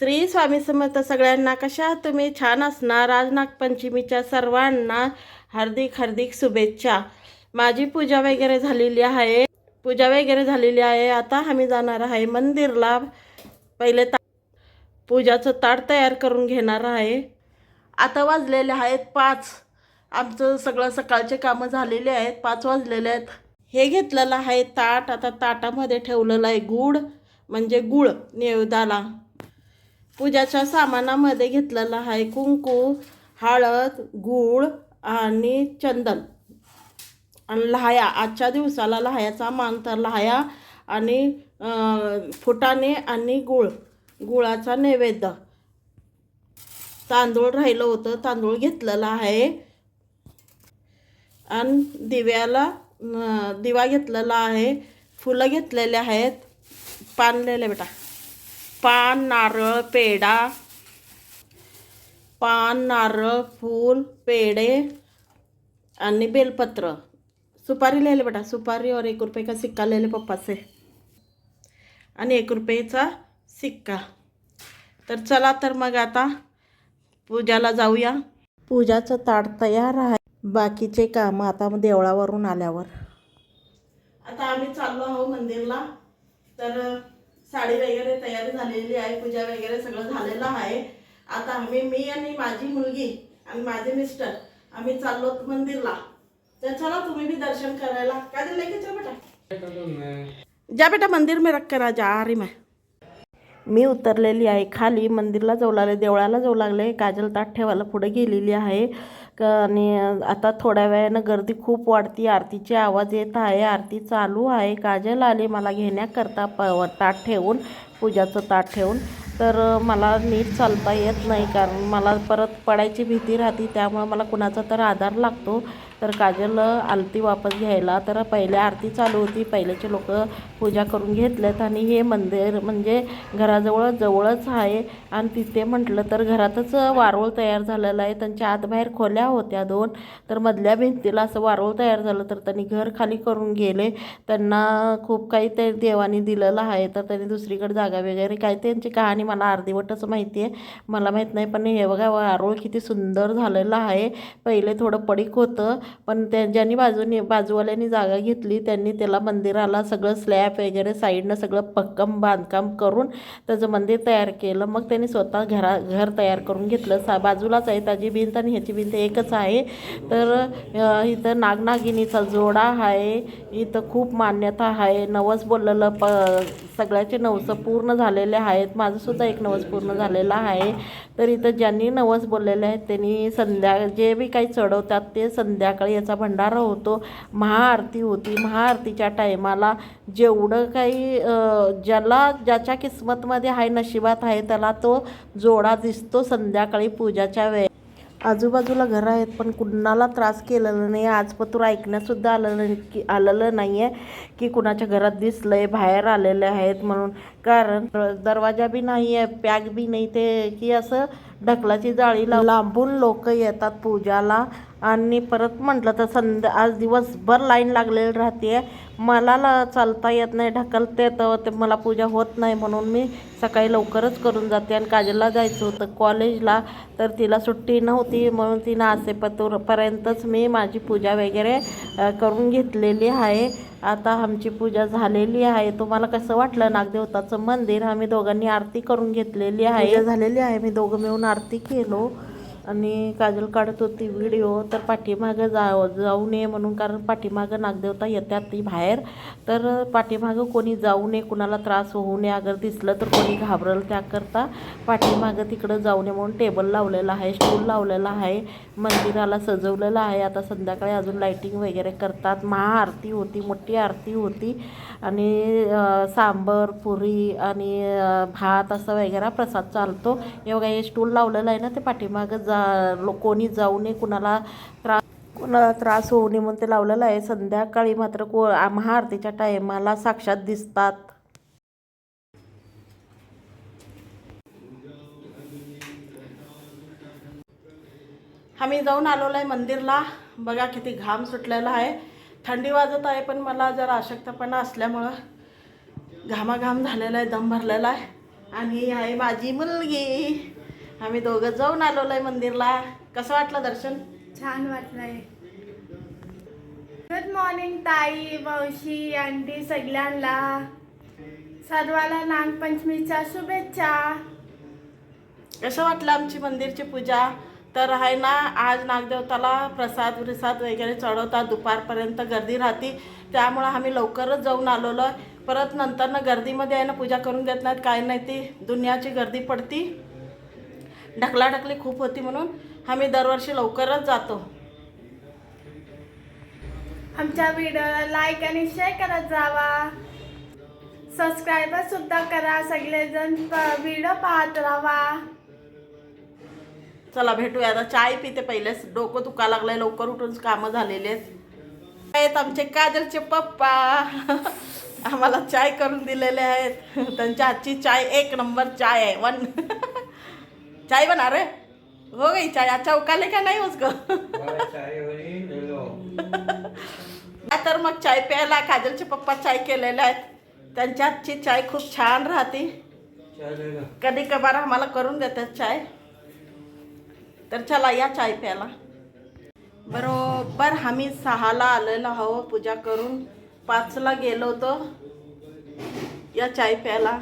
श्री स्वामी समर्थ सगळ्यांना कशा तुम्ही? छान असणार. आज नागपंचमीच्या सर्वांना हार्दिक हार्दिक शुभेच्छा. माझी पूजा वगैरे झालेली आहे. पूजा वगैरे झालेली आहे. आता आम्ही जाणार आहे मंदिरला. पहिले ता पूजाचं ताट तयार करून घेणार आहे. आता वाजलेले आहेत पाच. आमचं सगळं सकाळचे कामं झालेले आहेत. पाच वाजलेले आहेत. हे घेतलेलं आहे ताट. आता ताटामध्ये ठेवलेलं आहे गुड म्हणजे गुळ नेवदाला. पूजाच्या सामानामध्ये घेतलेलं आहे कुंकू हळद गूळ आणि चंदन. आणि लहाया आजच्या दिवसाला लहायाचा मान तर लहाया आणि फुटाणे आणि गुळ गुळाचा नैवेद्य. तांदूळ राहिलं होतं तांदूळ घेतलेला आहे. आणि दिव्याला दिवा घेतलेला आहे. फुलं घेतलेले आहेत पानलेले बेटा. पान नारळ पेढा. पान नारळ फूल पेढे आणि बेलपत्र. सुपारी लिहिले बेटा. सुपारी और एक रुपये का सिक्का लिहिले पप्पाचे. आणि एक रुपयेचा सिक्का. तर चला तर मग आता पूजाला जाऊया. पूजाचं ताट तयार आहे. बाकीचे कामं आता देवळावरून आल्यावर. आता आम्ही चाललो आहोत मंदिरला. तर साडी वगैरे तयारी झालेली आहे पूजा वगैरे सगळं झालेलं आहे. आता आम्ही मी आणि माझी मुलगी आणि माझे मिस्टर आम्ही चाललो मंदिरला. तर चला तुम्ही बी दर्शन करायला. काय दिलं की चल बेटा. जा बेटा मंदिर में रख करा जा आ मैं. मी उतरलेली आहे खाली मंदिरला जाऊ लागले देवळाला जाऊ लागले काजल ताट ठेवायला पुढे गेलेली आहे. आणि आता थोड्या वेळानं गर्दी खूप वाढती. आरतीचे आवाज येत आहे. आरती चालू आहे. काजल आली. मला घेण्याकरता प ताट ठेवून पूजाचं ताट ठेवून. तर मला नीट चालता येत नाही. कारण मला परत पडायची भीती राहते. त्यामुळे मला कुणाचा तर आधार लागतो. तर काजल आलती वापस घ्यायला. तर पहिले आरती चालू होती. पहिलेचे लोक पूजा करून घेतलेत आणि हे मंदिर म्हणजे घराजवळ जवळच आहे. आणि तिथे म्हटलं तर घरातच वारूळ तयार झालेलं आहे. त्यांच्या आतबाहेर खोल्या होत्या दोन. तर मधल्या भिंतीला असं वारूळ तयार झालं तर त्यांनी घर खाली करून गेले. त्यांना खूप काही ते देवानी दिलेलं आहे. तर त्यांनी दुसरीकडे जागा वगैरे काय त्यांची कहाणी मला अर्धीवटच माहिती आहे मला माहीत नाही पण हे बघा वारूळ किती सुंदर झालेलं आहे. पहिले थोडं पडीक होतं. पण त्या ज्यांनी बाजूने बाजूवाल्यांनी जागा घेतली त्यांनी त्याला मंदिराला सगळं स्लॅब वगैरे साईडनं सगळं पक्कम बांधकाम करून त्याचं मंदिर तयार केलं. मग त्यांनी स्वतः घरा घर तयार करून घेतलं. सा बाजूलाच आहे त्याची भिंत आणि ह्याची भिंत एकच आहे. तर इथं नागनागिनीचा जोडा आहे. इथं खूप मान्यता आहे. नवस बोललेलं प सगळ्याचे नवस पूर्ण झालेले आहेत. माझंसुद्धा एक नवस पूर्ण झालेला आहे. तर इथं ज्यांनी नवस बोललेले आहेत त्यांनी संध्या जे बी काही चढवतात ते संध्याकाळ याचा भंडारा होतो महाआरती होती. महाआरतीच्या टायमाला जेवढं काही ज्याला ज्याच्या किस्मतमध्ये आहे नशिबात आहे त्याला तो जोडा दिसतो संध्याकाळी पूजाच्या वेळे आजूबाजूला घरं आहेत पण कुणाला त्रास केलेला नाही. आजपतूर ऐकण्यासुद्धा आलेलं की आलेलं नाही आहे की कुणाच्या घरात दिसलं आहे बाहेर आलेले आहेत म्हणून. कारण दरवाजा बी नाही आहे पॅक बी नाही ते की असं ढकलाची जाळी लाव लांबून लोक येतात पूजाला. आणि परत म्हटलं तर संध्या आज दिवसभर लाईन लागलेली राहते मला ला चालता येत नाही ढकलते तर ते मला पूजा होत नाही म्हणून मी सकाळी लवकरच करून जाते. आणि काजलला जायचं होतं कॉलेजला तर तिला सुट्टी नव्हती म्हणून तिनं आसेपतूरपर्यंतच मी माझी पूजा वगैरे करून घेतलेली आहे. आता आमची पूजा झालेली आहे. तुम्हाला कसं वाटलं नागदेवताचं मंदिर? आम्ही दोघांनी आरती करून घेतलेली आहे. झालेली आहे. मी दोघं मिळून आरती केलो. आणि काजल काढत होती व्हिडिओ तर पाठीमागं जा जाऊ नये म्हणून कारण पाठीमागं नागदेवता येतात ती बाहेर. तर पाठीमागं कोणी जाऊ नये कुणाला त्रास होऊ नये अगर दिसलं तर कोणी घाबरल त्याकरता पाठीमागं तिकडं जाऊ नये म्हणून टेबल लावलेला आहे स्टूल लावलेला आहे मंदिराला सजवलेलं आहे. आता संध्याकाळी अजून लाईटिंग वगैरे करतात. महाआरती होती मोठी आरती होती. आणि सांबर पुरी आणि भात असं वगैरे प्रसाद चालतो. हे बघा हे स्टूल लावलेलं आहे ना ते पाठीमागं जा कोणी जाऊ नये कुणाला त्रास कुणाला त्रास होऊ नये म्हणून ते लावलेलं आहे. संध्याकाळी मात्र को महाआरतीच्या टायमाला साक्षात दिसतात. आम्ही जाऊन आलेलो आहे मंदिरला. बघा किती घाम सुटलेला आहे. थंडी वाजत आहे पण मला जरा अशक्तपणा असल्यामुळं घामाघाम झालेला आहे दम भरलेला आहे. आणि ही आहे माझी मुलगी. आम्ही दोघं जाऊन आलोय मंदिरला. कसं वाटलं दर्शन? छान वाटलंय. गुड मॉर्निंग ताई मावशी आंटी सगळ्यांना. सर्वाला नागपंचमीच्या शुभेच्छा. कसं वाटलं आमची मंदिरची पूजा? तर आहे ना आज नागदेवताला प्रसाद विसाद वगैरे चढवतात. दुपारपर्यंत गर्दी राहते. त्यामुळं आम्ही लवकरच जाऊन आलेलो परत नंतर ना गर्दीमध्ये आहे ना पूजा करून देत नाहीत. काय नाही ती दुनियाची गर्दी पडती. ढकलाढकली खूप होती म्हणून आम्ही दरवर्षी लवकरच जातो. आमच्या व्हिडिओला लाईक आणि शेअर करत जावा. सबस्क्राईबर सुद्धा करा सगळेजण व्हिडिओ पाहत राहा. चला भेटूया. आता चाय पिते पहिलेच. डोकं दुखा लागलंय लवकर उठून कामं झालेली आहेत. आमचे काजलचे पप्पा. आम्हाला चाय करून दिलेले आहेत. त्यांच्या हातची चाय एक नंबर चाय आहे. वन चाय बना रे हो गई चाय। अच्छा उकाले का नाही उसको? रही तर मग चाय प्यायला काजलचे पप्पा चाय केलेले आहेत. त्यांच्या हातची चाय खूप छान राहते. कधी कबार आम्हाला करून देतात चाय. तर चला या चाय प्यायला. बरोबर आम्ही सहाला आलेलो आहो पूजा करून. पाचला गेलो होतो या चाय प्यायला.